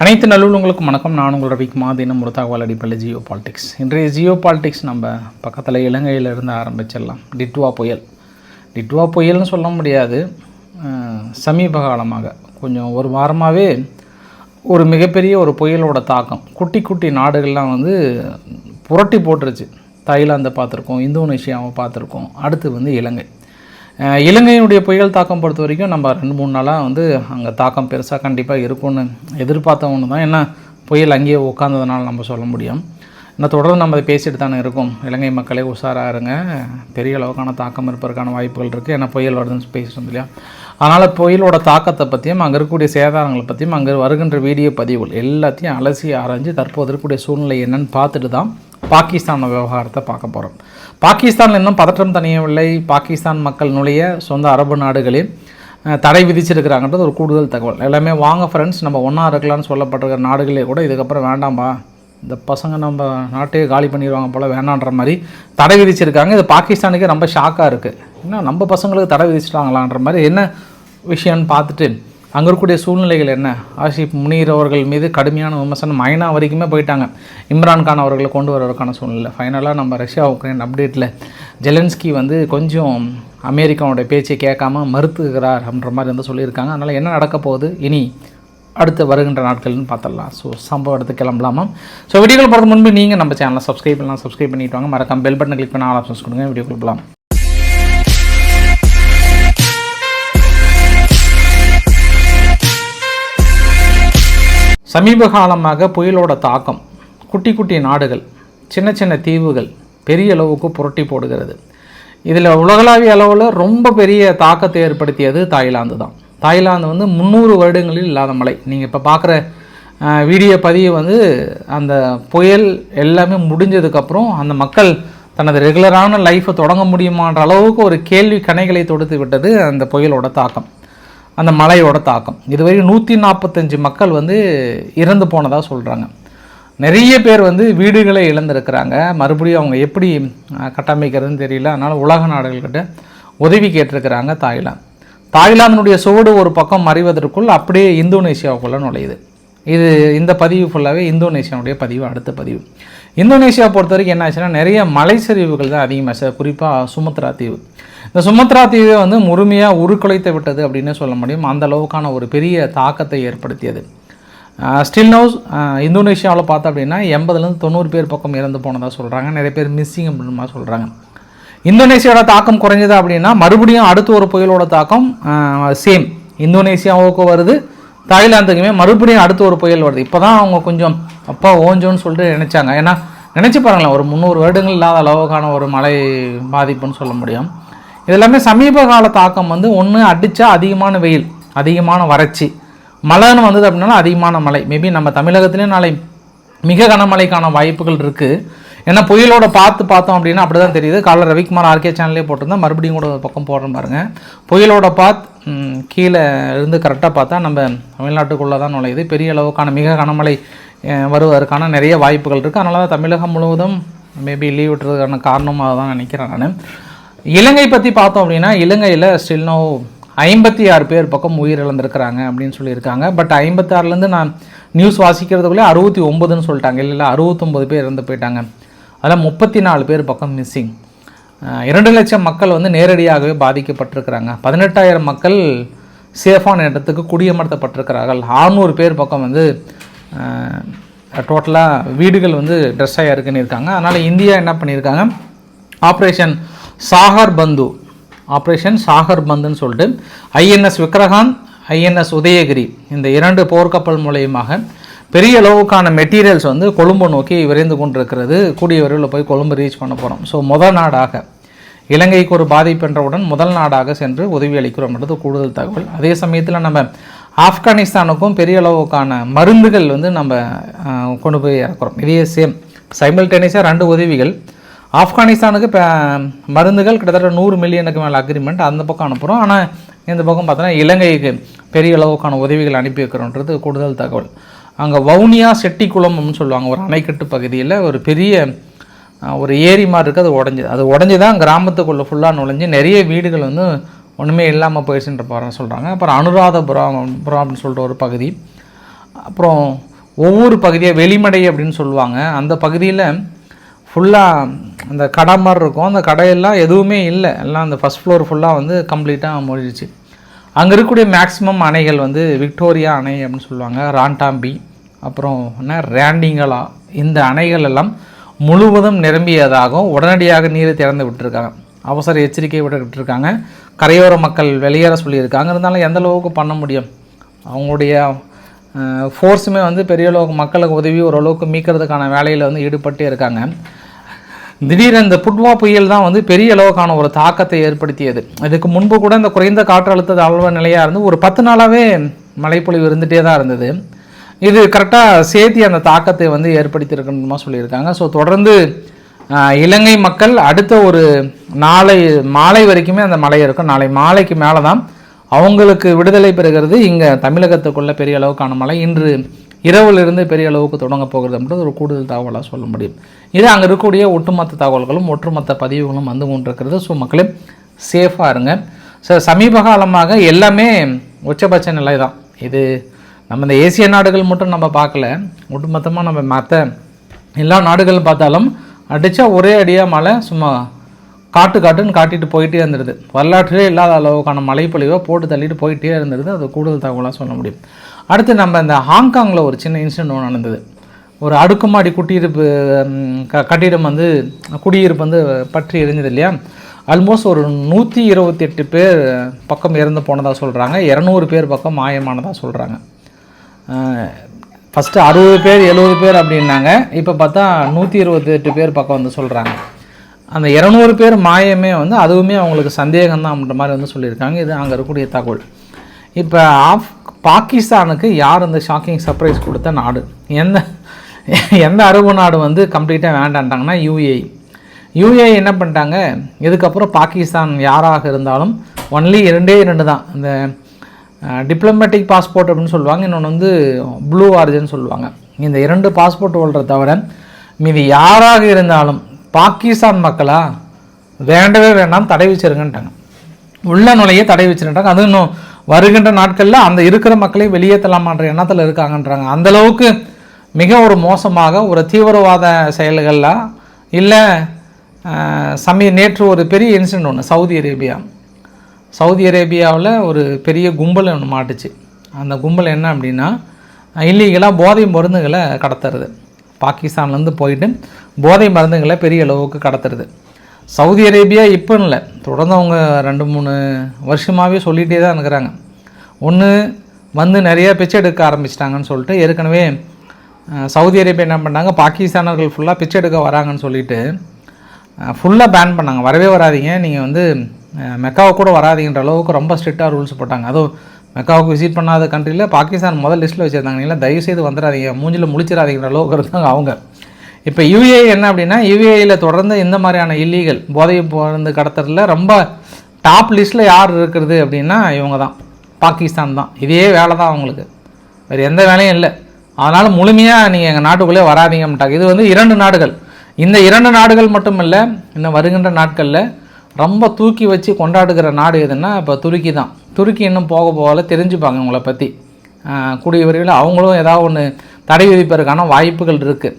அனைத்து நல்லுள்ளங்களுக்கும் வணக்கம். நான் உங்கள் ரவிக்குமா தினம் ஒரு தகவல் அடிப்படையில் ஜியோ பாலிடிக்ஸ். இன்றைய ஜியோ பாலிடிக்ஸ் நம்ம பக்கத்தில் இலங்கையிலிருந்து ஆரம்பிச்சிடலாம். டிட்வா புயல். டிட்வா புயல்னு சொல்ல முடியாது. சமீப காலமாக. கொஞ்சம் ஒரு வாரமாகவே ஒரு மிகப்பெரிய ஒரு புயலோட தாக்கம். குட்டி குட்டி நாடுகள்லாம் வந்து புரட்டி போட்டுருச்சு. தாய்லாந்தை பார்த்துருக்கோம் இந்தோனேஷியாவை பார்த்துருக்கோம் அடுத்து வந்து இலங்கை. இலங்கையினுடைய புயல் தாக்கம் பொறுத்த வரைக்கும் நம்ம ரெண்டு மூணு நாளாக வந்து அங்கே தாக்கம் பெருசாக கண்டிப்பாக இருக்கும்னு எதிர்பார்த்த ஒன்று தான். ஏன்னா புயல் அங்கேயே உட்காந்ததுனால நம்ம சொல்ல முடியும். இன்னும் தொடர்ந்து நம்ம அதை பேசிட்டு தானே இருக்கோம். இலங்கை மக்களே உஷாராக இருங்க. பெரிய அளவுக்கான தாக்கம் இருப்பதற்கான வாய்ப்புகள் இருக்குது ஏன்னா புயல் வருதுன்னு பேசிட்டு இல்லையா? அதனால் புயலோட தாக்கத்தை பற்றியும் அங்கே இருக்கக்கூடிய சேதாரங்களை பற்றியும் அங்கே வருகின்ற வீடியோ பதிவுகள் எல்லாத்தையும் அலசி ஆராய்ஞ்சு தற்போது இருக்கக்கூடிய சூழ்நிலை என்னன்னு பார்த்துட்டு தான் பாகிஸ்தான் விவகாரத்தை பார்க்க போகிறோம் பாகிஸ்தானில் இன்னும் பதற்றம் தணியவில்லை. பாகிஸ்தான் மக்கள் நுழைய சொந்த அரபு நாடுகளில் தடை விதிச்சிருக்கிறாங்கன்றது ஒரு கூடுதல் தகவல். எல்லாமே வாங்க ஃப்ரெண்ட்ஸ் நம்ம ஒன்றா இருக்கலாம்னு சொல்லப்பட்டிருக்கிற நாடுகளே கூட இதுக்கப்புறம் வேண்டாம்பா. இந்த பசங்க நம்ம நாட்டையே காலி பண்ணிடுவாங்க போல் வேணான்ற மாதிரி தடை விதிச்சிருக்காங்க. இது பாகிஸ்தானுக்கே ரொம்ப ஷாக்காக இருக்குது என்ன நம்ம பசங்களுக்கு தடை விதிச்சிட்டாங்களான்ற மாதிரி என்ன விஷயம்னு பார்த்துட்டு அங்கே இருக்கக்கூடிய சூழ்நிலைகள் என்ன? ஆஷிப் முனீர் அவர்கள் மீது கடுமையான விமர்சனம். ஐநா வரைக்குமே போயிட்டாங்க. இம்ரான்கான் அவர்களை கொண்டு வருவதற்கான சூழ்நிலை. ஃபைனலாக நம்ம ரஷ்யா உக்ரைன் அப்டேட்டில் ஜெலன்ஸ்கி வந்து கொஞ்சம் அமெரிக்காவோடைய பேச்சை கேட்காம மறுத்துக்கிறார் அப்படின்ற மாதிரி வந்து சொல்லியிருக்காங்க. அதனால் என்ன நடக்க போகுது? இனி அடுத்து வருகின்ற நாட்கள்னு பார்த்துடலாம். ஸோ சம்பவம் எடுத்து கிளம்பலாமா? ஸோ வீடியோக்கள் போகிறது முன்பு நீங்கள் நம்ம சேனலை சப்ஸ்கிரைப் பண்ணலாம். சப்ஸ்கிரைப் பண்ணிட்டு வாங்க. மறக்காம பெல் பட்டன் கிளிக் பண்ண ஆல் ஆப்ஷன்ஸ் கொடுங்க. வீடியோ கொடுக்கலாம் சமீப காலமாக புயலோட தாக்கம் குட்டி குட்டி நாடுகள் சின்ன சின்ன தீவுகள் பெரிய அளவுக்கு புரட்டி போடுகிறது. இதில் உலகளாவிய அளவில் ரொம்ப பெரிய தாக்கத்தை ஏற்படுத்தியது தாய்லாந்து தான். தாய்லாந்து வந்து முந்நூறு வருடங்களில் இல்லாத மழை நீங்கள் இப்போ பார்க்குற வீடியோ பதிவு வந்து அந்த புயல் எல்லாமே முடிஞ்சதுக்கப்புறம் அந்த மக்கள் தனது ரெகுலரான லைஃப்பை தொடங்க முடியுமான்ற அளவுக்கு ஒரு கேள்வி கணைகளை தொடுத்து விட்டது அந்த புயலோட தாக்கம். அந்த மழையோட தாக்கம். இதுவரை நூற்றி நாற்பத்தஞ்சு மக்கள் வந்து இறந்து போனதாக சொல்கிறாங்க நிறைய பேர் வந்து வீடுகளை இழந்திருக்கிறாங்க. மறுபடியும் அவங்க எப்படி கட்டமைக்கிறதுன்னு தெரியல. அதனால் உலக நாடுகள்கிட்ட உதவி கேட்டிருக்கிறாங்க தாய்லாந்து. தாய்லாந்தினுடைய சுவடு ஒரு பக்கம் மறைவதற்குள் அப்படியே இந்தோனேஷியாவுக்குள்ளே நுழையுது. இது இந்த பதிவு ஃபுல்லாகவே இந்தோனேஷியாவுடைய பதிவு அடுத்த பதிவு. இந்தோனேஷியா பொறுத்த வரைக்கும் என்ன ஆச்சுன்னா நிறைய மலை சரிவுகள் தான் அதிகமாக குறிப்பாக சுமத்ரா தீவு. இந்த சுமத்ரா தீவை வந்து முழுமையாக உருக்குலைத்து விட்டது அப்படின்னு சொல்ல முடியும். அந்த அளவுக்கான ஒரு பெரிய தாக்கத்தை ஏற்படுத்தியது. ஸ்டில் ஹவுஸ் இந்தோனேஷியாவில் பார்த்தோம் அப்படின்னா எண்பதுலேருந்து தொண்ணூறு பேர் பக்கம் இறந்து போனதாக சொல்கிறாங்க நிறைய பேர் மிஸ்ஸிங் அப்படின்னு சொல்கிறாங்க இந்தோனேஷியாவோட தாக்கம் குறைஞ்சது அப்படின்னா மறுபடியும் அடுத்த ஒரு புயலோட தாக்கம் சேம் இந்தோனேஷியாவுக்கு வருது. தாய்லாந்துக்குமே மறுபடியும் அடுத்த ஒரு புயல் வருது. இப்போ தான் அவங்க கொஞ்சம் அப்பா ஓஞ்சோன்னு சொல்லிட்டு நினச்சாங்க. ஏன்னா நினச்சி பாருங்களேன் ஒரு முந்நூறு வருடங்கள் இல்லாத அளவுக்கான ஒரு மழை பாதிப்புன்னு சொல்ல முடியும். இதெல்லாமே சமீப கால தாக்கம் வந்து ஒன்று அடித்தா அதிகமான வெயில் அதிகமான வறட்சி. மழைன்னு வந்தது அப்படின்னா அதிகமான மழை. மேபி நம்ம தமிழகத்திலே நாளை மிக கனமழைக்கான வாய்ப்புகள் இருக்குது ஏன்னா புயலோட பார்த்து பார்த்தோம் அப்படின்னா அப்படி தான் தெரியுது. காலைல ரவிக்குமார் ஆர்கே சேனல்லே போட்டிருந்தா மறுபடியும் கூட ஒரு பக்கம் போடுற பாருங்க. புயலோட பாத் கீழே இருந்து கரெக்டாக பார்த்தா நம்ம தமிழ்நாட்டுக்குள்ளே தான் நுழையுது. பெரிய அளவுக்கான மிக கனமழை வருவதற்கான நிறைய வாய்ப்புகள் இருக்குது அதனால தான் தமிழகம் முழுவதும் மேபி லீவ் விட்டுறதுக்கான காரணமாக தான் நினைக்கிறேன் நான். இலங்கை பற்றி பார்த்தோம் அப்படின்னா இலங்கையில் ஸ்டில் நோ ஐம்பத்தி ஆறு பேர் பக்கம் உயிரிழந்திருக்கிறாங்க அப்படின்னு சொல்லியிருக்காங்க. பட் ஐம்பத்தாறுலேருந்து நான் நியூஸ் வாசிக்கிறதுக்குள்ளே அறுபத்தி ஒம்பதுன்னு சொல்லிட்டாங்க. இல்லை இல்லை அறுபத்தொம்பது பேர் இறந்து போயிட்டாங்க. அதில் முப்பத்தி நாலு பேர் பக்கம் மிஸ்ஸிங் இரண்டு லட்சம் மக்கள் வந்து நேரடியாகவே பாதிக்கப்பட்டிருக்கிறாங்க. பதினெட்டாயிரம் மக்கள் சேஃபான இடத்துக்கு குடியமர்த்தப்பட்டிருக்கிறார்கள். ஆறுநூறு பேர் பக்கம் வந்து டோட்டலாக வீடுகள் வந்து ட்ரெஸ் ஆகி இருக்குன்னு இருக்காங்க அதனால் இந்தியா என்ன பண்ணியிருக்காங்க? ஆப்ரேஷன் சாகர் பந்து. ஆப்ரேஷன் சாகர் பந்துன்னு சொல்லிட்டு ஐஎன்எஸ் விக்ரகாந்த் ஐஎன்எஸ் உதயகிரி இந்த இரண்டு போர்க்கப்பல் மூலயமாக பெரிய அளவுக்கான மெட்டீரியல்ஸ் வந்து கொழும்பு நோக்கி விரைந்து கொண்டிருக்கிறது. கூடிய விரைவில் போய் கொழும்பு ரீச் பண்ண போகிறோம் ஸோ முதல் நாடாக இலங்கைக்கு ஒரு பாதிப்பு என்றவுடன் முதல் நாடாக சென்று உதவி அளிக்கிறோம்ன்றது கூடுதல் தகவல். அதே சமயத்தில் நம்ம ஆப்கானிஸ்தானுக்கும் பெரிய அளவுக்கான மருந்துகள் வந்து நம்ம கொண்டு போய் இறக்குறோம். இதே சேம் சைமல்டேனியஸாக ரெண்டு உதவிகள் ஆப்கானிஸ்தானுக்கு இப்போ மருந்துகள் கிட்டத்தட்ட நூறு மில்லியனுக்கு மேலே அக்ரிமெண்ட் அந்த பக்கம் அனுப்புகிறோம் ஆனால் இந்த பக்கம் பார்த்தோன்னா இலங்கைக்கு பெரிய அளவுக்கான உதவிகள் அனுப்பி வைக்கிறோன்றது கூடுதல் தகவல். அங்கே வவுனியா செட்டிக்குளம்னு சொல்லுவாங்க. ஒரு அணைக்கட்டு பகுதியில் ஒரு பெரிய ஒரு ஏரி மாதிரி இருக்குது அது உடஞ்சி அது உடஞ்சி தான் கிராமத்துக்குள்ளே ஃபுல்லாக நுழைஞ்சு நிறைய வீடுகள் வந்து ஒன்றுமே இல்லாமல் போயிடுச்சுன்ற பாரு சொல்கிறாங்க அப்புறம் அனுராதபுரம் புறம் அப்படின்னு சொல்லிட்டு ஒரு பகுதி. அப்புறம் ஒவ்வொரு பகுதியாக வெளிமடை அப்படின்னு சொல்லுவாங்க. அந்த பகுதியில் ஃபுல்லாக அந்த கடை மாதிரி இருக்கும். அந்த கடையெல்லாம் எதுவுமே இல்லை. எல்லாம் அந்த ஃபஸ்ட் ஃப்ளோர் ஃபுல்லாக வந்து கம்ப்ளீட்டாக மூழ்கிடுச்சு அங்கே இருக்கக்கூடிய மேக்ஸிமம் அணைகள் வந்து விக்டோரியா அணை அப்படின்னு சொல்லுவாங்க. ராண்டாம்பி அப்புறம் என்ன? ரேண்டிங்களா இந்த அணைகள் எல்லாம் முழுவதும் நிரம்பியதாகவும் உடனடியாக நீரை திறந்து விட்டுருக்காங்க. அவசர எச்சரிக்கை விட்டுருக்காங்க. கரையோர மக்கள் வெளியேற சொல்லியிருக்காங்க. இருந்தாலும் எந்த அளவுக்கு பண்ண முடியும்? அவங்களுடைய ஃபோர்ஸுமே வந்து பெரிய அளவுக்கு மக்களுக்கு உதவி ஓரளவுக்கு மீட்கிறதுக்கான வேலையில் வந்து ஈடுபட்டே இருக்காங்க. திடீரென இந்த புட்வா புயல் தான் வந்து பெரிய அளவுக்கான ஒரு தாக்கத்தை ஏற்படுத்தியது. இதுக்கு முன்பு கூட இந்த குறைந்த காற்றழுத்த தாழ்வு நிலையாக இருந்து ஒரு பத்து நாளாகவே மழைப்பொழிவு இருந்துகிட்டே தான் இருந்தது. இது கரெக்டாக சேர்த்தி அந்த தாக்கத்தை வந்து ஏற்படுத்தியிருக்கணுமா சொல்லியிருக்காங்க. ஸோ தொடர்ந்து இலங்கை மக்கள் அடுத்த ஒரு நாளை மாலை வரைக்குமே அந்த மழை இருக்கும். நாளை மாலைக்கு மேலே தான் அவங்களுக்கு விடுதலை பெறுகிறது. இங்கே தமிழகத்துக்குள்ள பெரிய அளவுக்கான மழை. இன்று இரவிலிருந்து பெரிய அளவுக்கு தொடங்க போகிறது அப்படின்றது ஒரு கூடுதல் தகவலாக சொல்ல முடியும். இது அங்கே இருக்கக்கூடிய ஒட்டுமொத்த தகவல்களும் ஒட்டுமொத்த பதிவுகளும் வந்து கொண்டிருக்கிறது. ஸோ மக்களே சேஃபாக இருங்க. ஸோ சமீப காலமாக எல்லாமே உச்சபட்ச நிலை தான் இது நம்ம இந்த ஏசிய நாடுகள் மட்டும் நம்ம பார்க்கல. ஒட்டுமொத்தமாக நம்ம மற்ற எல்லா நாடுகளும் பார்த்தாலும் அடித்தா ஒரே அடியாக மழை சும்மா காட்டு காட்டுன்னு காட்டிட்டு போயிட்டே இருந்துருது வரலாற்றிலே இல்லாத அளவுக்கான மழைப்பொழிவை போட்டு தள்ளிட்டு போயிட்டே இருந்துருது அது கூடுதல் தகவலாக சொல்ல முடியும். அடுத்து நம்ம இந்த ஹாங்காங்கில் ஒரு சின்ன இன்சிடென்ட் ஒன்று நடந்தது. ஒரு அடுக்குமாடி குடியிருப்பு க கட்டிடம் வந்து குடியிருப்பு வந்து பற்றி எரிஞ்சது இல்லையா? ஆல்மோஸ்ட் ஒரு நூற்றி இருபத்தி எட்டு பேர் பக்கம் இறந்து போனதாக சொல்கிறாங்க இரநூறு பேர் பக்கம் மாயமானதாக சொல்கிறாங்க ஃபஸ்ட்டு அறுபது பேர் எழுபது பேர் அப்படின்னாங்க. இப்போ பார்த்தா நூற்றி இருபத்தெட்டு பேர் பக்கம் வந்து சொல்கிறாங்க அந்த இரநூறு பேர் மாயமே வந்து அதுவுமே அவங்களுக்கு சந்தேகம் தான் அப்படின்ற மாதிரி வந்து சொல்லியிருக்காங்க. இது அங்கே இருக்கக்கூடிய தகவல். இப்போ ஆஃப் பாகிஸ்தானுக்கு யார் இந்த ஷாக்கிங் சர்ப்ரைஸ் கொடுத்த நாடு? எந்த எந்த அரபு நாடு வந்து கம்ப்ளீட்டாக வேண்டான்ட்டாங்கன்னா யூஏ யூஏ என்ன பண்ணிட்டாங்க? இதுக்கப்புறம் பாகிஸ்தான் யாராக இருந்தாலும் ஒன்லி இரண்டே இரண்டு தான். இந்த டிப்ளமேட்டிக் பாஸ்போர்ட் அப்படின்னு சொல்லுவாங்க. இன்னொன்று வந்து ப்ளூ ஆரிஜின் சொல்லுவாங்க. இந்த இரண்டு பாஸ்போர்ட் ஹோல்டரை தவிர மீதி யாராக இருந்தாலும் பாகிஸ்தான் மக்களா? வேண்டவே வேண்டாம் தடை வச்சிருங்கன்ட்டாங்க உள்ள நுழைய தடை வச்சிருக்காங்க அது இன்னும் வருகின்ற நாட்களில் அந்த இருக்கிற மக்களையும் வெளியேற்றலாமான்ற எண்ணத்தில் இருக்காங்கன்றாங்க. அந்தளவுக்கு மிக ஒரு மோசமாக ஒரு தீவிரவாத செயல்களில் இல்லை சமய நேற்று ஒரு பெரிய இன்சிடென்ட் ஒன்று சவுதி அரேபியா. சவுதி அரேபியாவில் ஒரு பெரிய கும்பல் ஒன்று மாட்டுச்சு. அந்த கும்பல் என்ன அப்படின்னா இல்லீகலாக போதை மருந்துகளை கடத்துறது. பாகிஸ்தான்லேருந்து போயிட்டு போதை மருந்துகளை பெரிய அளவுக்கு கடத்துறது. சவுதி அரேபியா இப்போன்னு இல்லை. தொடர்ந்து அவங்க ரெண்டு மூணு வருஷமாகவே சொல்லிகிட்டே தான் இருக்கிறாங்க. ஒன்று வந்து நிறைய பிச்சை எடுக்க ஆரம்பிச்சிட்டாங்கன்னு சொல்லிட்டு ஏற்கனவே சவுதி அரேபியா என்ன பண்ணாங்க? பாகிஸ்தானர்கள் ஃபுல்லாக பிச்சை எடுக்க வராங்கன்னு சொல்லிட்டு ஃபுல்லாக பேன் பண்ணாங்க. வரவே வராதீங்க. நீங்கள் வந்து மெக்காவை கூட வராதீங்கன்ற அளவுக்கு ரொம்ப ஸ்ட்ரிக்டாக ரூல்ஸ் போட்டாங்க. அதுவும் மெக்காவுக்கு விசிட் பண்ணாத கண்ட்ரியில் பாகிஸ்தான் முதல் லிஸ்ட்டில் வச்சுருந்தாங்க. தயவு தயவுசெய்து வந்துடாதீங்க மூஞ்சில் முடிச்சிடாதீங்கிற அளவுக்கு இருந்தாங்க அவங்க. இப்போ யூஏ என்ன அப்படின்னா யூஏயில் தொடர்ந்து இந்த மாதிரியான இல்லீகல் போதை மருந்து கடத்துறதுல ரொம்ப டாப் லிஸ்ட்டில் யார் இருக்கிறது அப்படின்னா இவங்க தான் பாகிஸ்தான் தான். இதே வேலை தான் அவங்களுக்கு. வேறு எந்த வேலையும் இல்லை. அதனால் முழுமையாக நீங்கள் எங்கள் நாட்டுக்குள்ளே வராதீங்கன்ட்டாங்க இது வந்து இரண்டு நாடுகள். இந்த இரண்டு நாடுகள் மட்டும் இல்லை இன்னும் வருகின்ற நாட்களில் ரொம்ப தூக்கி வச்சு கொண்டாடுகிற நாடு எதுன்னா இப்போ துருக்கி தான் துருக்கி இன்னும் போக போகல தெரிஞ்சுப்பாங்க உங்களை பற்றி கூடிய விரைவில் அவங்களும் ஏதாவது ஒன்று தடை விதிப்பதற்கான வாய்ப்புகள் இருக்குது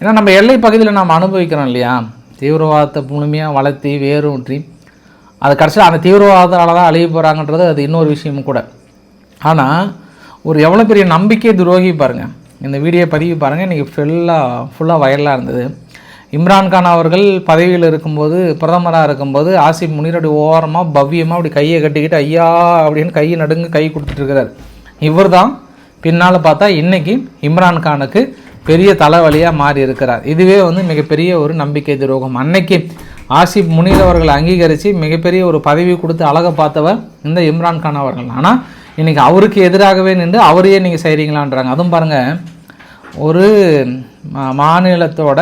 ஏன்னா நம்ம எல்லை பகுதியில் நாம் அனுபவிக்கிறோம் இல்லையா? தீவிரவாதத்தை முழுமையாக வளர்த்தி வேரூன்றி அது கடைசியில் அந்த தீவிரவாதத்தால் தான் அழிய போகிறாங்கன்றது அது இன்னொரு விஷயமும் கூட. ஆனால் ஒரு எவ்வளோ பெரிய நம்பிக்கை துரோகி பாருங்கள் இந்த வீடியோ பதிவு பாருங்கள் இன்றைக்கி ஃபுல்லாக ஃபுல்லாக வயலாக இருந்தது. இம்ரான்கான் அவர்கள் பதவியில் இருக்கும்போது பிரதமராக இருக்கும்போது ஆசிப் முனீர் அப்படி ஓரமாக பவ்யமாக அப்படி கையை கட்டிக்கிட்டு ஐயா அப்படின்னு கையை நடுங்க கை கொடுத்துட்ருக்கிறார் இவர் தான் பின்னால் பார்த்தா இன்றைக்கி இம்ரான் கானுக்கு பெரிய தலைவலியாக மாறி இருக்கிறார். இதுவே வந்து மிகப்பெரிய ஒரு நம்பிக்கை துரோகம். அன்னைக்கு ஆசிப் முனீர் அவர்களை அங்கீகரித்து மிகப்பெரிய ஒரு பதவி கொடுத்து அழகை பார்த்தவர் இந்த இம்ரான் கான் அவர்கள். ஆனால் இன்றைக்கி அவருக்கு எதிராகவே நின்று அவரையே நீங்கள் செய்கிறீங்களான்றாங்க அதுவும் பாருங்கள் ஒரு மாநிலத்தோட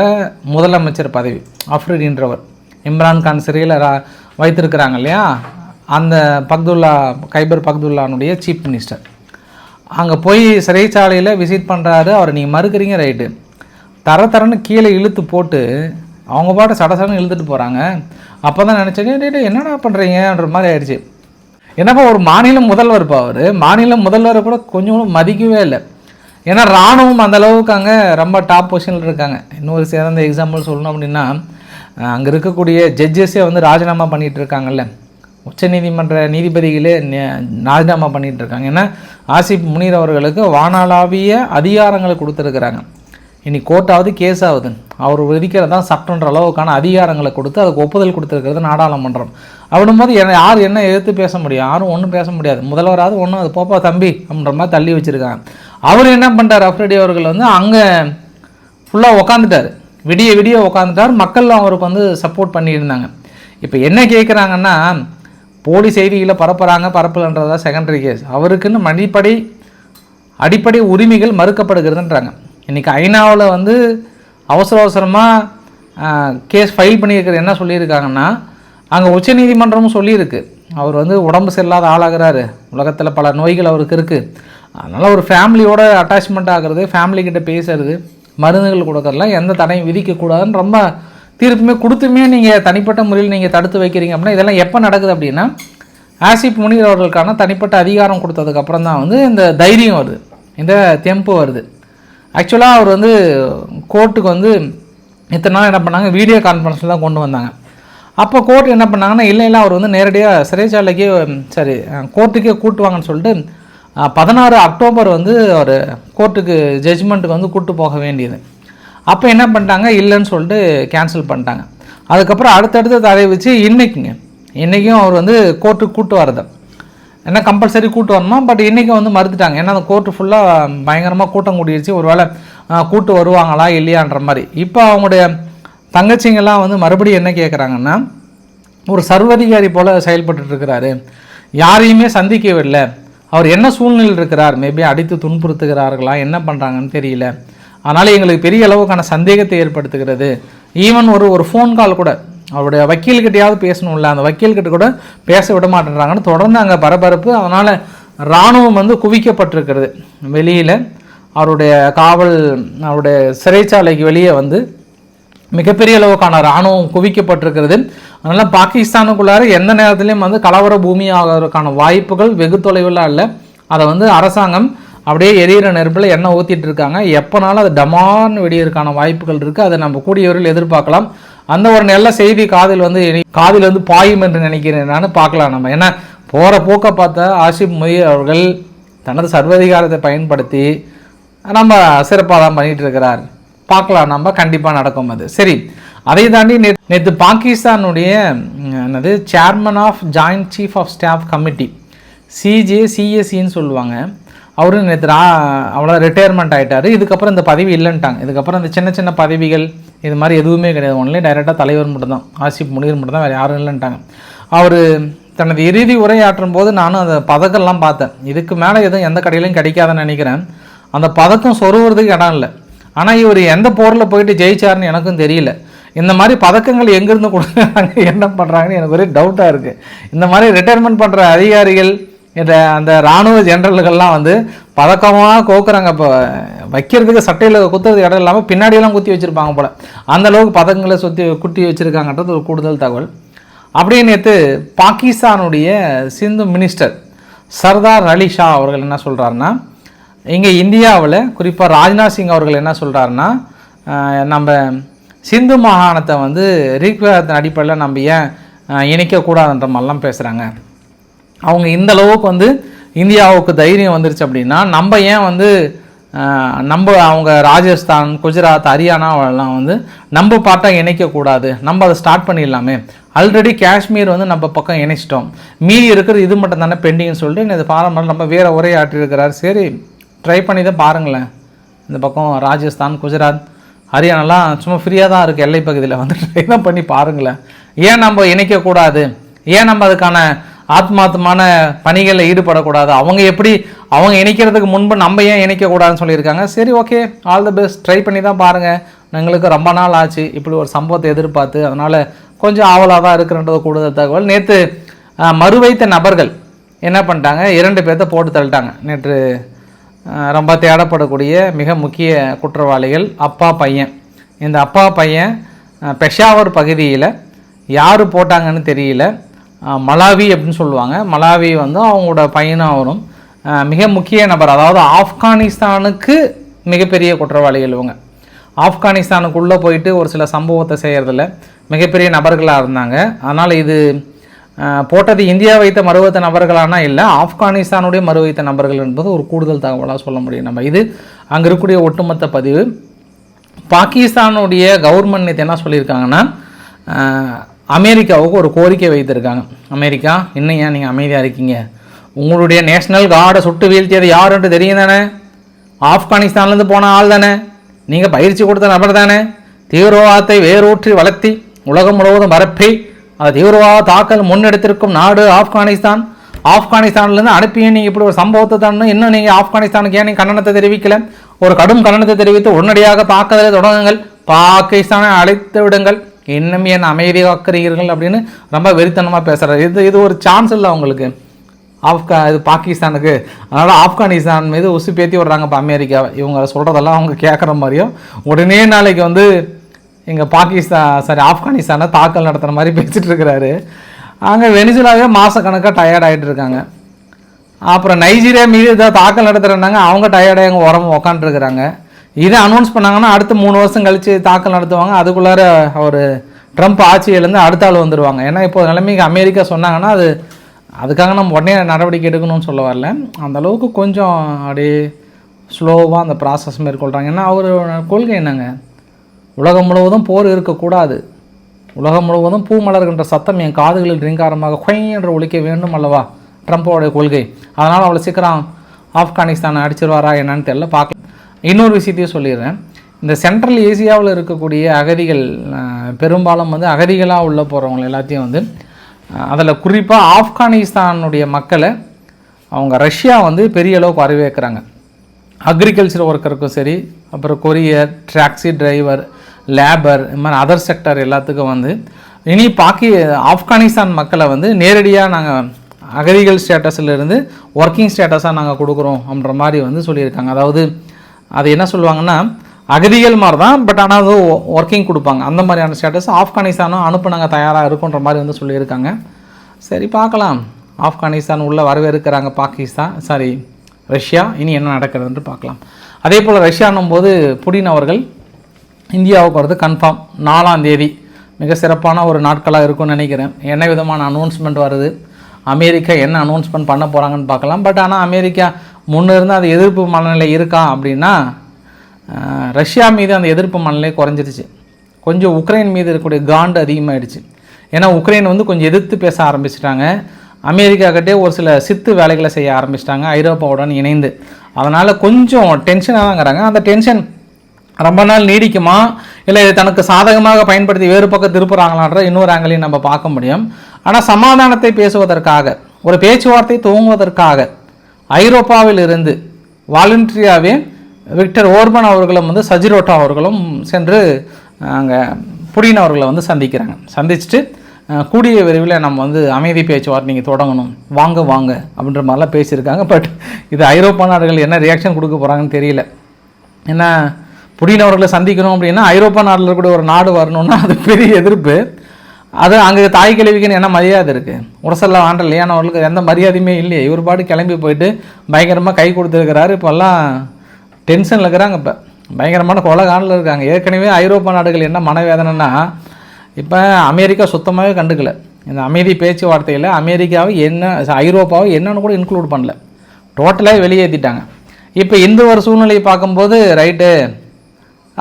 முதலமைச்சர் பதவி அஃப்ரிடின்றவர் இம்ரான்கான் சிறையில் வைத்திருக்கிறாங்க இல்லையா? அந்த பக்துல்லா கைபர் பக்துல்லானுடைய சீஃப் மினிஸ்டர் அங்கே போய் சிறைச்சாலையில் விசிட் பண்ணுறாரு அவர் நீங்கள் மறுக்கிறீங்க ரைட்டு. தர தரன்னு கீழே இழுத்து போட்டு அவங்க பாட்டு சடசடன்னு இழுத்துட்டு போகிறாங்க அப்போ தான் நினச்சேன் என்னடா பண்ணுறீங்கன்ற மாதிரி ஆயிடுச்சு. என்னப்பா ஒரு மாநில முதல்வர்ப்பா அவர்? மாநில முதல்வரை கூட கொஞ்சம் கூட மதிக்கவே இல்லை. ஏன்னா ராணுவம் அந்தளவுக்கு அங்கே ரொம்ப டாப் பொசிஷனில் இருக்காங்க. இன்னொரு சிறந்த எக்ஸாம்பிள் சொல்லணும் அப்படின்னா அங்கே இருக்கக்கூடிய ஜட்ஜஸே வந்து ராஜினாமா பண்ணிகிட்டு இருக்காங்கல்ல. உச்சநீதிமன்ற நீதிபதிகளே ராஜினாமா பண்ணிகிட்டு இருக்காங்க. ஏன்னா ஆசிப் முனீர் அவர்களுக்கு வானாளாவிய அதிகாரங்களை கொடுத்துருக்குறாங்க. இனி கோர்ட்டாவது கேஸ் ஆகுது. அவர் விதிக்கிறது தான் சட்டன்ற அளவுக்கான அதிகாரங்களை கொடுத்து அதுக்கு ஒப்புதல் கொடுத்துருக்கிறது நாடாளுமன்றம். அப்படின்போது என்ன யார் என்ன எதிர்த்து பேச முடியும்? யாரும் ஒன்றும் பேச முடியாது. முதல்வராவது ஒன்றும் அது போப்பா தம்பி அப்படின்ற மாதிரி தள்ளி வச்சுருக்காங்க. அவர் என்ன பண்ணிட்டார் அஃப்ரெடி அவர்கள் வந்து அங்கே ஃபுல்லாக உக்காந்துட்டார். விடிய விடிய உக்காந்துட்டார். மக்கள் அவருக்கு வந்து சப்போர்ட் பண்ணியிருந்தாங்க. இப்போ என்ன கேட்குறாங்கன்னா போலி செய்திகளை பரப்புகிறாங்க பரப்பலன்றதா செகண்டரி கேஸ் அவருக்குன்னு மடிப்படை அடிப்படை உரிமைகள் மறுக்கப்படுகிறதுன்றாங்க. இன்றைக்கி ஐநாவில் வந்து அவசர அவசரமாக கேஸ் ஃபைல் பண்ணியிருக்கிறது என்ன சொல்லியிருக்காங்கன்னா அங்கே உச்சநீதிமன்றமும் சொல்லியிருக்கு. அவர் வந்து உடம்பு சரியில்லாத ஆளாகிறாரு. உலகத்தில் பல நோய்கள் அவருக்கு இருக்குது அதனால் ஒரு ஃபேமிலியோட அட்டாச்மெண்ட் ஆகிறது ஃபேமிலிக்கிட்ட பேசுறது மருந்துகள் கொடுக்கறதுலாம் எந்த தடையும் விதிக்கக்கூடாதுன்னு ரொம்ப தீர்ப்புமே கொடுத்துமே நீங்கள் தனிப்பட்ட முறையில் நீங்கள் தடுத்து வைக்கிறீங்க அப்படின்னா இதெல்லாம் எப்போ நடக்குது அப்படின்னா ஆசிப் முனீர் அவர்களுக்கான தனிப்பட்ட அதிகாரம் கொடுத்ததுக்கப்புறம் தான் வந்து இந்த தைரியம் வருது. இந்த தெம்பு வருது. ஆக்சுவலாக அவர் வந்து கோர்ட்டுக்கு வந்து இத்தனை நாள் என்ன பண்ணாங்க? வீடியோ கான்ஃபரன்ஸில் தான் கொண்டு வந்தாங்க. அப்போ கோர்ட் என்ன பண்ணாங்கன்னா இல்லை இல்லை அவர் வந்து நேரடியாக சிறைச்சாலைக்கே சரி கோர்ட்டுக்கே கூட்டுவாங்கன்னு சொல்லிட்டு பதினாறு அக்டோபர் வந்து அவர் கோர்ட்டுக்கு ஜட்ஜ்மெண்ட்டுக்கு வந்து கூட்டு போக வேண்டியது. அப்போ என்ன பண்ணிட்டாங்க? இல்லைன்னு சொல்லிட்டு கேன்சல் பண்ணிட்டாங்க. அதுக்கப்புறம் அடுத்தடுத்து தடை வச்சு இன்னைக்குங்க. இன்றைக்கும் அவர் வந்து கோர்ட்டுக்கு கூட்டு வரது ஏன்னா கம்பல்சரி கூட்டு வரணுமா? பட் இன்றைக்கும் வந்து மறுத்துட்டாங்க. ஏன்னா அந்த கோர்ட்டு ஃபுல்லாக பயங்கரமாக கூட்டம் கூடிருச்சு. ஒரு வேளை கூட்டு வருவாங்களா இல்லையான்ற மாதிரி. இப்போ அவங்களுடைய தங்கச்சிங்கெல்லாம் வந்து மறுபடியும் என்ன கேட்குறாங்கன்னா ஒரு சர்வதிகாரி போல் செயல்பட்டுட்டு இருக்கிறாரு. யாரையுமே சந்திக்கவில்லை அவர் என்ன சூழ்நிலையில் இருக்கிறார்? மேபி அடித்து துன்புறுத்துகிறார்களா? என்ன பண்ணுறாங்கன்னு தெரியல. அதனால் எங்களுக்கு பெரிய அளவுக்கான சந்தேகத்தை ஏற்படுத்துகிறது. ஈவன் ஒரு ஒரு ஃபோன் கால் கூட அவருடைய வக்கீல்கிட்டயாவது பேசணும்ல அந்த வக்கீல்கிட்ட கூட பேச விட மாட்டேன்றாங்கன்னு தொடர்ந்து அங்கே பரபரப்பு. அதனால் இராணுவம் வந்து குவிக்கப்பட்டிருக்கிறது. வெளியில் அவருடைய காவல் அவருடைய சிறைச்சாலைக்கு வெளியே வந்து மிகப்பெரிய அளவுக்கான இராணுவம் குவிக்கப்பட்டிருக்கிறது. அதனால் பாகிஸ்தானுக்குள்ளார எந்த நேரத்துலையும் வந்து கலவர பூமி ஆகிறதுக்கான வாய்ப்புகள் வெகு தொலைவில் இல்லை அதை வந்து அரசாங்கம் அப்படியே எரியிற நெருப்பில் எண்ணெய் ஊற்றிட்டு இருக்காங்க. எப்போனாலும் அது டமான் வெடியறதுக்கான வாய்ப்புகள் இருக்குது அதை நம்ம கூடியவரில் எதிர்பார்க்கலாம். அந்த ஒரு நல்ல செய்தி காதில் வந்து காதில் வந்து பாயும் என்று நினைக்கிறேன். நான் பார்க்கலாம் நம்ம. ஏன்னா போகிற போக்கை பார்த்தா ஆசிப் மொய் அவர்கள் தனது சர்வதிகாரத்தை பயன்படுத்தி நம்ம சிறப்பாக தான் பண்ணிகிட்டு இருக்கிறார். பார்க்கலாம். நம்ம கண்டிப்பாக நடக்கும் அது. சரி அதை தாண்டி நேற்று பாகிஸ்தானுடைய என்னது chairman of joint chief of staff committee CJ சிஎஸ்சின்னு சொல்லுவாங்க. அவரு நேற்று அவ்வளோ ரிட்டையர்மெண்ட் ஆகிட்டார் இதுக்கப்புறம் இந்த பதவி இல்லைன்ட்டாங்க. இதுக்கப்புறம் இந்த சின்ன சின்ன பதவிகள் இது மாதிரி எதுவுமே கிடையாது. ஒன்லி டைரெக்டாக தலைவர் மட்டும் தான் ஆசிப் முனீர் மட்டும் தான் வேறு யாரும் இல்லைன்ட்டாங்க. அவர் தனது இறுதி உரையாற்றும் போது நானும் அந்த பதக்கம்லாம் பார்த்தேன். இதுக்கு மேலே எதுவும் எந்த கடையிலையும் கிடைக்காதுன்னு நினைக்கிறேன். அந்த பதக்கம் சொருவுறதுக்கு இடம் இல்லை. ஆனால் இவர் எந்த போரில் போயிட்டு ஜெயிச்சாருன்னு எனக்கும் தெரியல. இந்த மாதிரி பதக்கங்கள் எங்கேருந்து கொடுக்குறாங்க என்ன பண்ணுறாங்கன்னு எனக்கு ஒரே டவுட்டாக இருக்குது இந்த மாதிரி ரிட்டையர்மெண்ட் பண்ணுற அதிகாரிகள் இந்த அந்த இராணுவ ஜென்ரல்கள்லாம் வந்து பதக்கமாக கோக்குறாங்க. இப்போ வைக்கிறதுக்கு சட்டையில் குத்துறது இடம் இல்லாமல் பின்னாடியெல்லாம் குத்தி வச்சுருப்பாங்க போல். அந்த அளவுக்கு பதக்கங்களை சுற்றி குட்டி வச்சுருக்காங்கன்றது ஒரு கூடுதல் தகவல். அப்படியே நேற்று பாகிஸ்தானுடைய சிந்து மினிஸ்டர் சர்தார் அலி ஷா அவர்கள் என்ன சொல்கிறாருன்னா இங்கே இந்தியாவில் குறிப்பாக ராஜ்நாத் சிங் அவர்கள் என்ன சொல்கிறாருன்னா நம்ம சிந்து மாகாணத்தை வந்து ரிக்வேதத்தின் அடிப்படையில் நம்ம ஏன் இணைக்கக்கூடாதுன்ற மாதிரிலாம் பேசுகிறாங்க அவங்க இந்த அளவுக்கு வந்து இந்தியாவுக்கு தைரியம் வந்துருச்சு அப்படின்னா நம்ம ஏன் வந்து நம்ம அவங்க ராஜஸ்தான் குஜராத் ஹரியானாவெல்லாம் வந்து நம்ம பாட்டாக இணைக்கக்கூடாது. நம்ம அதை ஸ்டார்ட் பண்ணிடலாமே. ஆல்ரெடி காஷ்மீர் வந்து நம்ம பக்கம் இணைச்சிட்டோம். மீதி இருக்கிறது இது மட்டும் தானே பெண்டிங்னு சொல்லிட்டு இந்த பாரம்பரியம் நம்ம வேறு உரையாற்றிருக்கிறார் சரி ட்ரை பண்ணி தான் பாருங்களேன். இந்த பக்கம் ராஜஸ்தான் குஜராத் ஹரியானாலாம் சும்மா ஃப்ரீயாக தான் இருக்குது எல்லை பகுதியில் வந்து ட்ரை தான் பண்ணி பாருங்களேன். ஏன் நம்ம இணைக்கக்கூடாது ஏன் நம்ம அதுக்கான ஆத்மாத்தமான பணிகளில் ஈடுபடக்கூடாது? அவங்க எப்படி அவங்க இணைக்கிறதுக்கு முன்பு நம்ம ஏன் இணைக்கக்கூடாதுன்னு சொல்லியிருக்காங்க? சரி okay all the best try பண்ணி தான் பாருங்கள் எங்களுக்கு ரொம்ப நாள் ஆச்சு. இப்படி ஒரு சம்பவத்தை எதிர்பார்த்து அதனால் கொஞ்சம் ஆவலாக தான் இருக்கிறன்றது கூடுதல் தகவல். நேற்று மறுவைத்த நபர்கள் என்ன பண்ணிட்டாங்க? இரண்டு பேர்த்த போட்டு தள்ளிட்டாங்க. நேற்று ரொம்ப தேடப்படக்கூடிய மிக முக்கிய குற்றவாளிகள் அப்பா பையன். இந்த அப்பா பையன் பெஷாவர் பகுதியில் யார் போட்டாங்கன்னு தெரியல. மலாவி அப்படின்னு சொல்லுவாங்க. மலாவி வந்து அவங்களோட பையனாக வரும் மிக முக்கிய நபர். அதாவது ஆப்கானிஸ்தானுக்கு மிகப்பெரிய குற்றவாளிகள் இவங்க. ஆப்கானிஸ்தானுக்குள்ளே போயிட்டு ஒரு சில சம்பவத்தை செய்கிறதுல மிகப்பெரிய நபர்களாக இருந்தாங்க. அதனால் இது போட்டது இந்தியா வைத்த மறுவைத்த நபர்களானா இல்லை ஆப்கானிஸ்தானுடைய மறுவைத்த நபர்கள் என்பது ஒரு கூடுதல் தகவலாக சொல்ல முடியும். நம்ம இது அங்கே இருக்கக்கூடிய ஒட்டுமொத்த பதிவு. பாகிஸ்தானுடைய கவர்மெண்ட் நேற்று என்ன சொல்லியிருக்காங்கன்னா அமெரிக்காவுக்கு ஒரு கோரிக்கை வைத்திருக்காங்க. அமெரிக்கா இன்னும் ஏன் நீங்கள் அமைதியாக இருக்கீங்க? உங்களுடைய நேஷனல் கார்டை சுட்டு வீழ்த்தியது யாருன்ட்டு தெரியும் தானே? ஆப்கானிஸ்தான்லேருந்து போன ஆள் தானே? நீங்கள் பயிற்சி கொடுத்த நபர் தானே? தீவிரவாதத்தை வேரூற்றி வளர்த்தி உலகம் முழுவதும் பரப்பி அது தீவிரவாத தாக்கல் முன்னெடுத்திருக்கும் நாடு ஆப்கானிஸ்தான். ஆப்கானிஸ்தான்லேருந்து அனுப்பியும் நீங்கள் இப்படி ஒரு சம்பவத்தை தானே இன்னும் நீங்கள் ஆப்கானிஸ்தானுக்கு ஏன் கண்டனத்தை தெரிவிக்கல? ஒரு கடும் கண்டனத்தை தெரிவித்து உடனடியாக தாக்குதலை தொடங்குங்கள். பாகிஸ்தானை அழைத்து விடுங்கள். இன்னும் ஏன் அமைதி காக்கிறீர்கள் அப்படின்னு ரொம்ப வெறித்தனமாக பேசுகிறார் இது இது ஒரு சான்ஸ் இல்லை அவங்களுக்கு. ஆப்கா இது பாகிஸ்தானுக்கு. அதனால் ஆப்கானிஸ்தான் மீது உசு பேத்தி விடுறாங்க இப்போ அமெரிக்கா இவங்க சொல்கிறதெல்லாம் அவங்க கேட்குற மாதிரியும் உடனே நாளைக்கு வந்து எங்கள் பாகிஸ்தான் சாரி ஆப்கானிஸ்தானை தாக்கல் நடத்துகிற மாதிரி பேசிகிட்டு இருக்கிறாரு அங்கே வெனிசுலாவே மாதக்கணக்காக டயர்ட் ஆகிட்டு இருக்காங்க அப்புறம் நைஜீரியா மீது ஏதாவது தாக்கல் நடத்துகிறேன்னாங்க அவங்க டயர்டாக எங்கள் உரம் உக்காண்ட்ருக்குறாங்க இதை அனௌன்ஸ் பண்ணாங்கன்னா அடுத்து மூணு வருஷம் கழித்து தாக்கல் நடத்துவாங்க. அதுக்குள்ளார அவர் ட்ரம்ப் ஆட்சியிலேருந்து அடுத்த ஆள் வந்துடுவாங்க ஏன்னா இப்போ நிலைமைக்கு அமெரிக்கா சொன்னாங்கன்னா அது அதுக்காக நம்ம உடனே நடவடிக்கை எடுக்கணும்னு சொல்ல வரல. அந்தளவுக்கு கொஞ்சம் அப்படியே ஸ்லோவாக அந்த ப்ராசஸ் மேற்கொள்கிறாங்க ஏன்னா அவர் கொள்கை என்னங்க? உலகம் முழுவதும் போர் இருக்கக்கூடாது. உலகம் முழுவதும் பூ மலர்கின்ற சத்தம் என் காதுகளில் ரிங்காரமாக கொய் என்று ஒழிக்க வேண்டும் அல்லவா? ட்ரம்ப்போடைய கொள்கை. அதனால் அவ்வளோ சீக்கிரம் ஆப்கானிஸ்தானை அடிச்சிருவாரா என்னன்னு தெரியல பார்க்கலாம். இன்னொரு விஷயத்தையும் சொல்லிடுறேன். இந்த சென்ட்ரல் ஏசியாவில் இருக்கக்கூடிய அகதிகள் பெரும்பாலும் வந்து அகதிகளாக உள்ள போகிறவங்க எல்லாத்தையும் வந்து அதில் குறிப்பாக ஆப்கானிஸ்தானுடைய மக்களை அவங்க ரஷ்யா வந்து பெரிய அளவுக்கு வரவேற்கிறாங்க. அக்ரிகல்ச்சர் ஒர்க்கருக்கும் சரி அப்புறம் கொரியர் டாக்ஸி டிரைவர் லேபர் இது மாதிரி அதர் செக்டர் எல்லாத்துக்கும் வந்து இனி பாக்கி ஆப்கானிஸ்தான் மக்களை வந்து நேரடியாக நாங்கள் அகதிகள் ஸ்டேட்டஸிலிருந்து ஒர்க்கிங் ஸ்டேட்டஸாக நாங்கள் கொடுக்குறோம் அப்படின்ற மாதிரி வந்து சொல்லியிருக்காங்க. அதாவது அது என்ன சொல்லுவாங்கன்னா அகதிகள் மாதிரி தான் பட் ஆனால் அது ஒர்க்கிங் கொடுப்பாங்க. அந்த மாதிரியான ஸ்டேட்டஸ் ஆப்கானிஸ்தானும் அனுப்ப நாங்கள் தயாராக இருக்குன்ற மாதிரி வந்து சொல்லியிருக்காங்க. சரி பார்க்கலாம் ஆப்கானிஸ்தான் உள்ளே வரவேற்கிறாங்க பாகிஸ்தான் சாரி ரஷ்யா. இனி என்ன நடக்கிறதுன்ட்டு பார்க்கலாம் அதே போல் ரஷ்யான்னும் போது புடின் அவர்கள் இந்தியாவுக்கு வர்றது கன்ஃபார்ம் நாலாம் தேதி. மிக சிறப்பான ஒரு நாட்களாக இருக்கும்னு நினைக்கிறேன். என்ன விதமான அனௌன்ஸ்மெண்ட் வருது? அமெரிக்கா என்ன அனௌன்ஸ்மெண்ட் பண்ண போகிறாங்கன்னு பார்க்கலாம். பட் ஆனால் அமெரிக்கா முன்னே இருந்து அது எதிர்ப்பு மனநிலை இருக்கா அப்படின்னா ரஷ்யா மீது அந்த எதிர்ப்பு மனநிலை குறைஞ்சிருச்சு. கொஞ்சம் உக்ரைன் மீது இருக்கக்கூடிய காண்டு அதிகமாகிடுச்சு ஏன்னா உக்ரைன் வந்து கொஞ்சம் எதிர்த்து பேச ஆரம்பிச்சிட்டாங்க. அமெரிக்கா கிட்டே ஒரு சில சித்து வேலைகளை செய்ய ஆரம்பிச்சிட்டாங்க. ஐரோப்பாவுடன் இணைந்து. அதனால் கொஞ்சம் டென்ஷனாக தாங்கிறாங்க அந்த டென்ஷன் ரொம்ப நாள் நீடிக்குமா? இல்லை இது தனக்கு சாதகமாக பயன்படுத்தி வேறு பக்கம் திருப்புறாங்களான்ற இன்னொரு ஆங்கிலையும் நம்ம பார்க்க முடியும். ஆனால் சமாதானத்தை பேசுவதற்காக ஒரு பேச்சுவார்த்தை துவங்குவதற்காக ஐரோப்பாவில் இருந்து வாலண்டரியாவே விக்டர் ஓர்பன் அவர்களும் வந்து சஜிரோட்டா அவர்களும் சென்று அங்கே புடின் அவர்களை வந்து சந்திக்கிறாங்க. சந்திச்சுட்டு கூடிய விரைவில் நம்ம வந்து அமைதி பேச்சுவார்த்தை நீங்கள் தொடங்கணும். வாங்க வாங்க அப்படின்ற மாதிரிலாம் பேசியிருக்காங்க. பட் இது ஐரோப்பா நாடுகள் என்ன ரியாக்ஷன் கொடுக்க போகிறாங்கன்னு தெரியல. ஏன்னா புடின் அவர்களை சந்திக்கணும் அப்படின்னா ஐரோப்பா நாட்டில் கூட ஒரு நாடு வரணும்னா அது பெரிய எதிர்ப்பு. அது அங்கே தாய் கிழவிக்குன்னு என்ன மரியாதை இருக்குது உரசல்லாம் ஆண்ட லியான் அவர்களுக்கு எந்த மரியாதையுமே இல்லையே. இவர் பாட்டு கிளம்பி போயிட்டு பயங்கரமாக கை கொடுத்துருக்கிறாரு. இப்போல்லாம் டென்ஷனில் இருக்கிறாங்க இப்போ. பயங்கரமான கொலகானில் இருக்காங்க. ஏற்கனவே ஐரோப்பா நாடுகள் என்ன மனவேதனைன்னா இப்போ அமெரிக்கா சுத்தமாகவே கண்டுக்கல. இந்த அமைதி பேச்சுவார்த்தையில் அமெரிக்காவை என்ன ஐரோப்பாவை என்னன்னு கூட இன்க்ளூட் பண்ணல. டோட்டலாக வெளியேற்றிட்டாங்க இப்போ இந்த ஒரு சூழ்நிலையை பார்க்கும்போது ரைட்டு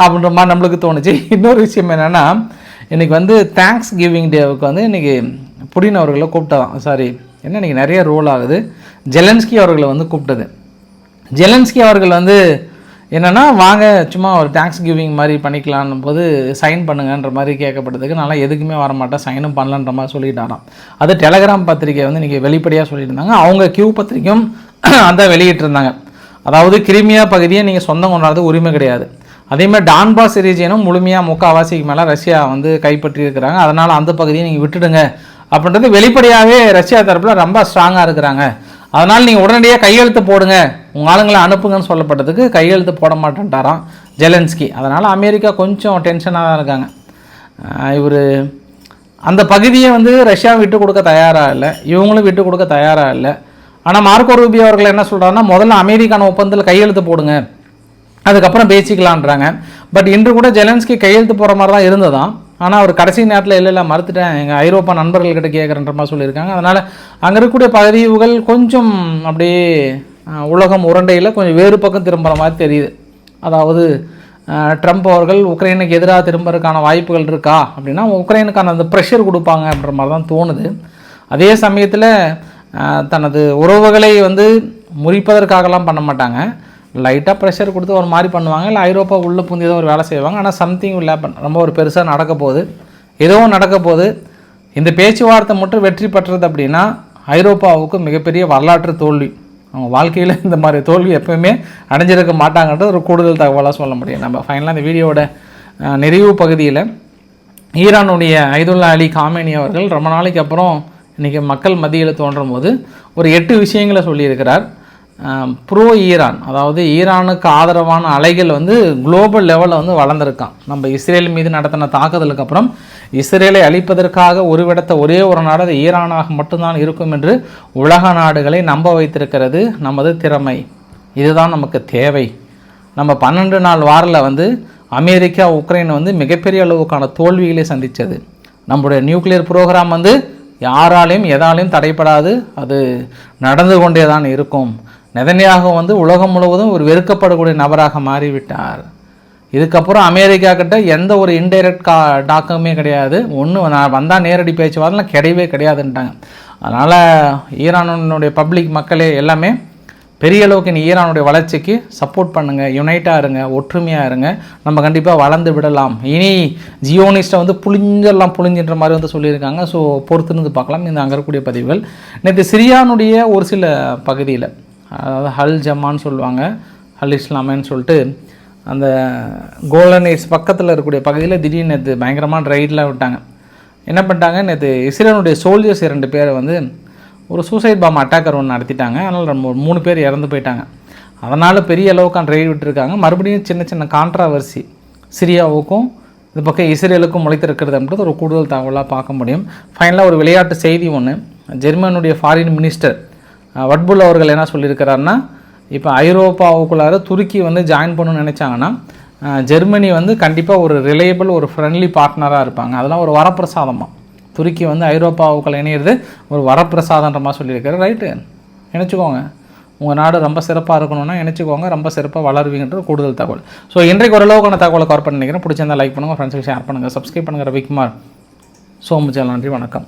அப்படின்ற மாதிரி நம்மளுக்கு தோணுச்சு. இன்னொரு விஷயம் என்னென்னா இன்றைக்கி வந்து தேங்க்ஸ் கிவிங் டேவுக்கு வந்து இன்றைக்கி புடின் அவர்களை கூப்பிட்டதான் சாரி என்ன இன்றைக்கி நிறைய ரோல் ஆகுது. ஜெலன்ஸ்கி அவர்களை வந்து கூப்பிட்டது. ஜெலன்ஸ்கி அவர்கள் வந்து என்னென்னா வாங்க சும்மா ஒரு தேங்க்ஸ் கிவிங் மாதிரி பண்ணிக்கலான்னும் போது சைன் பண்ணுங்கன்ற மாதிரி கேட்கப்பட்டதுக்கு நல்லா எதுக்குமே வரமாட்டேன் சைனும் பண்ணலன்ற மாதிரி சொல்லிட்டாராம். அது டெலகிராம் பத்திரிக்கை வந்து இன்றைக்கி வெளிப்படையாக சொல்லியிருந்தாங்க. அவங்க கியூ பத்திரிக்கையும் அதான் வெளியிட்டிருந்தாங்க. அதாவது கிரிமியா பகுதியை நீங்கள் சொந்தம் கொண்டாடுறது உரிமை கிடையாது. அதே மாதிரி டான்பாஸ் ரீஜியனும் முழுமையாக முக்கால்வாசிக்கு மேலே ரஷ்யா வந்து கைப்பற்றி இருக்கிறாங்க அதனால் அந்த பகுதியை நீங்கள் விட்டுடுங்க அப்படின்றது வெளிப்படையாகவே ரஷ்யா தரப்பில் ரொம்ப ஸ்ட்ராங்காக இருக்கிறாங்க. அதனால் நீங்கள் உடனடியாக கையெழுத்து போடுங்க. உங்கள் ஆளுங்களை அனுப்புங்கன்னு சொல்லப்பட்டதுக்கு கையெழுத்து போட மாட்டேன்ட்டாராம் ஜெலன்ஸ்கி. அதனால் அமெரிக்கா கொஞ்சம் டென்ஷனாக தான் இருக்காங்க. இவர் அந்த பகுதியை வந்து ரஷ்யா விட்டு கொடுக்க தயாராக இல்லை. இவங்களும் விட்டு கொடுக்க தயாராக இல்லை. ஆனால் மார்க்கோ ரூபி அவர்கள் என்ன சொல்கிறாருன்னா முதல்ல அமெரிக்கான ஒப்பந்தத்தில் கையெழுத்து போடுங்க. அதுக்கப்புறம் பேசிக்கலான்றாங்க. பட் இன்று கூட ஜெலன்ஸ்கி கையெழுத்து போகிற மாதிரி தான் இருந்ததான் ஆனால் அவர் கடைசி நேரத்தில் இல்லை இல்லை மறுத்துட்டேன். எங்கள் ஐரோப்பா நண்பர்கள்கிட்ட கேட்குறன்ற மாதிரி சொல்லியிருக்காங்க. அதனால் அங்கே இருக்கக்கூடிய பதவிகள் கொஞ்சம் அப்படியே உலகம் உருண்டையில் கொஞ்சம் வேறு பக்கம் திரும்புகிற மாதிரி தெரியுது. அதாவது ட்ரம்ப் அவர்கள் உக்ரைனுக்கு எதிராக திரும்புறதுக்கான வாய்ப்புகள் இருக்கா? அப்படின்னா உக்ரைனுக்கான அந்த ப்ரெஷர் கொடுப்பாங்க அப்படின்ற மாதிரி தான் தோணுது. அதே சமயத்தில் தனது உறவுகளை வந்து முறிப்பதற்காகலாம் பண்ண மாட்டாங்க. லைட்டாக ப்ரெஷர் கொடுத்து ஒரு மாதிரி பண்ணுவாங்க. இல்லை ஐரோப்பா உள்ளே புந்தி ஏதோ ஒரு வேலை செய்வாங்க. ஆனால் சம்திங் will ரொம்ப ஒரு பெருசாக நடக்க போகுது. ஏதோ நடக்க போகுது. இந்த பேச்சுவார்த்தை மட்டும் வெற்றி பெற்றது அப்படின்னா ஐரோப்பாவுக்கு மிகப்பெரிய வரலாற்று தோல்வி. அவங்க வாழ்க்கையில் இந்த மாதிரி தோல்வி எப்போயுமே அடைஞ்சிருக்க மாட்டாங்கன்றது ஒரு கூடுதல் தகவலாக சொல்ல முடியும். நம்ம ஃபைனலாக இந்த வீடியோவோட நிறைவு பகுதியில் ஈரானுடைய ஐதுல்லா அலி காமேனி அவர்கள் ரொம்ப நாளைக்கு அப்புறம் இன்றைக்கி மக்கள் மத்தியில் தோன்றும் போது ஒரு எட்டு விஷயங்களை சொல்லியிருக்கிறார். Pro Iran. அதாவது ஈரானுக்கு ஆதரவான அலைகள் வந்து குளோபல் லெவலில் வந்து வளர்ந்துருக்கான். நம்ம இஸ்ரேல் மீது நடத்தின தாக்குதலுக்கு அப்புறம் இஸ்ரேலை அழிப்பதற்காக உருவெடுத்த ஒரே ஒரு நாடு அது ஈரானாக மட்டும்தான் இருக்கும் என்று உலக நாடுகளை நம்ப வைத்திருக்கிறது நமது திறமை. இதுதான் நமக்கு தேவை. நம்ம பன்னெண்டு நாள் வாரில் வந்து அமெரிக்கா உக்ரைன் வந்து மிகப்பெரிய அளவுக்கான தோல்விகளை சந்தித்தது நம்முடைய நியூக்ளியர் ப்ரோக்ராம் வந்து யாராலையும் எதாலையும் தடைப்படாது. அது நடந்து கொண்டே தான் இருக்கும். நெதன்யாகு வந்து உலகம் முழுவதும் ஒரு வெறுக்கப்படக்கூடிய நபராக மாறிவிட்டார். இதுக்கப்புறம் அமெரிக்கா கிட்ட எந்த ஒரு இன்டைரக்ட் கா டாக்குமே கிடையாது. ஒன்று நான் வந்தால் நேரடி பேச்சுவார்த்தைலாம் கிடையவே கிடையாதுன்ட்டாங்க. அதனால் ஈரானுடைய பப்ளிக் மக்களே எல்லாமே பெரிய அளவுக்கு நீ ஈரானுடைய வளர்ச்சிக்கு சப்போர்ட் பண்ணுங்கள் யுனைட்டாக இருங்க ஒற்றுமையாக இருங்க. நம்ம கண்டிப்பாக வளர்ந்து விடலாம். இனி ஜியோனிஸ்ட்டை வந்து புளிஞ்செல்லாம் புளிஞ்சின்ற மாதிரி வந்து சொல்லியிருக்காங்க. ஸோ பொறுத்துருந்து பார்க்கலாம். இந்த அங்கே இருக்கக்கூடிய பதிவுகள். நேற்று சிரியானுடைய ஒரு சில பகுதியில் அதாவது ஹல் ஜமான்னு சொல்லுவாங்க ஹல் இஸ்லாமேன்னு சொல்லிட்டு அந்த கோல்டன் ஏஜ் பக்கத்தில் இருக்கக்கூடிய பகுதியில் திடீர்னு நேற்று பயங்கரமான ரைடெலாம் விட்டாங்க. என்ன பண்ணிட்டாங்க நேற்று இஸ்ரேலுடைய சோல்ஜர்ஸ் இரண்டு பேரை வந்து ஒரு சூசைட் பாம் அட்டாக்கர் ஒன்று நடத்திட்டாங்க. அதனால் ரொம்ப மூணு பேர் இறந்து போயிட்டாங்க. அதனால் பெரிய அளவுக்கான ரைடு விட்டுருக்காங்க. மறுபடியும் சின்ன சின்ன கான்ட்ராவர்சி சிரியாவுக்கும் இது பக்கம் இஸ்ரேலுக்கும் முளைத்திருக்கிறது அப்படின்றது ஒரு கூடுதல் தகவலாக பார்க்க முடியும். ஃபைனலாக ஒரு விளையாட்டு செய்தி ஒன்று ஜெர்மனுடைய ஃபாரின் மினிஸ்டர் வட்புல் அவர்கள் என்ன சொல்லியிருக்கிறாருன்னா இப்போ ஐரோப்பாவுக்குள்ளார துருக்கி வந்து ஜாயின் பண்ணணும்னு நினச்சாங்கன்னா ஜெர்மனி வந்து கண்டிப்பாக ஒரு ரிலையபிள் ஒரு ஃப்ரெண்ட்லி பார்ட்னராக இருப்பாங்க. அதெல்லாம் ஒரு வரப்பிரசாதமாக துருக்கி வந்து ஐரோப்பாவுக்குள்ள இணையிறது ஒரு வரப்பிரசாதன்ற மாதிரி சொல்லியிருக்காரு. ரைட்டு நினச்சிக்கோங்க உங்கள் நாடு ரொம்ப சிறப்பாக இருக்கணும்னா நினச்சிக்கோங்க ரொம்ப சிறப்பாக வளருவீங்கன்ற கூடுதல் தகவல். ஸோ இன்றைக்கு ஓரளவுக்கான தகவலை கவர் பண்ணி நினைக்கிறேன். பிடிச்சிருந்தா லைக் பண்ணுங்கள் ஃப்ரெண்ட்ஸுக்கு ஷேர் பண்ணுங்கள் சப்ஸ்கிரைப் பண்ணுங்கள் ரவிக்குமார் சோமுச்சல் நன்றி வணக்கம்.